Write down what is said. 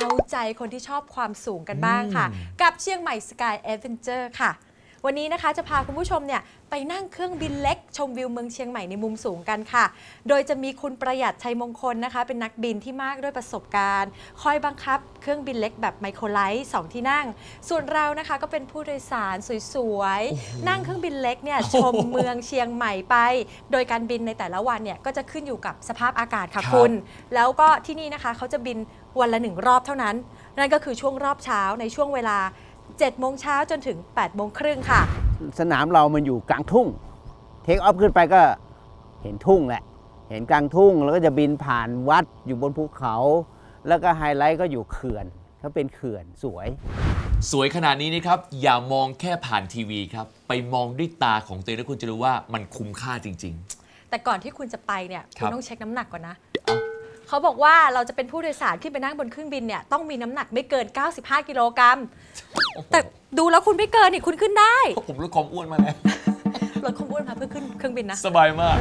เอาใจคนที่ชอบความสูงกันบ้างค่ะ กับเชียงใหม่สกายแอดเวนเจอร์ค่ะ วันนี้นะคะจะพาคุณผู้ชมเนี่ยไปนั่งเครื่องบินเล็ก ชมวิวเมืองเชียงใหม่ในมุมสูงกันค่ะ โดยจะมีคุณประหยัดชัยมงคลนะคะ เป็นนักบินที่มากด้วยประสบการณ์ คอยบังคับเครื่องบินเล็กแบบไมโครไลท์สองที่นั่ง ส่วนเรานะคะก็เป็นผู้โดยสารสวยๆ นั่งเครื่องบินเล็กเนี่ยชมเมืองเชียงใหม่ไป โดยการบินในแต่ละวันเนี่ยก็จะขึ้นอยู่กับสภาพอากาศค่ะครับคุณ แล้วก็ที่นี่นะคะเขาจะบินวันละหนึ่งรอบเท่านั้น นั่นก็คือช่วงรอบเช้าในช่วงเวลา 7 โมงเช้าจนถึง 8 โมงครึ่งค่ะ สนามเรามันอยู่กลางทุ่ง เทคออฟขึ้นไปก็เห็นทุ่งแหละ เห็นกลางทุ่ง แล้วก็จะบินผ่านวัดอยู่บนภูเขา แล้วก็ไฮไลท์ก็อยู่เขื่อนเขาเป็นเขื่อนสวย สวยขนาดนี้นะครับ อย่ามองแค่ผ่านทีวีครับ ไปมองด้วยตาของตัวเองแล้วคุณจะรู้ว่ามันคุ้มค่าจริงแต่ก่อนที่คุณจะไปเนี่ยคคุรัณบ ต้องเช็คน้ำหนักก่อนนะ เอ้าเขาบอกว่าเราจะเป็นผู้โดยสารขึ้นไปนั่งบนเครื่องบินเนี่ยต้องมีน้ำหนักไม่เกิน 95 กิโลกรัม แต่ดูแล้วคุณไม่เกินนี่คุณขึ้นได้ๆผมลดความอ้วนมาแล้ว ลดความอ้วนมาเพื่อขึ้นเครื่องบินนะ สบายมาก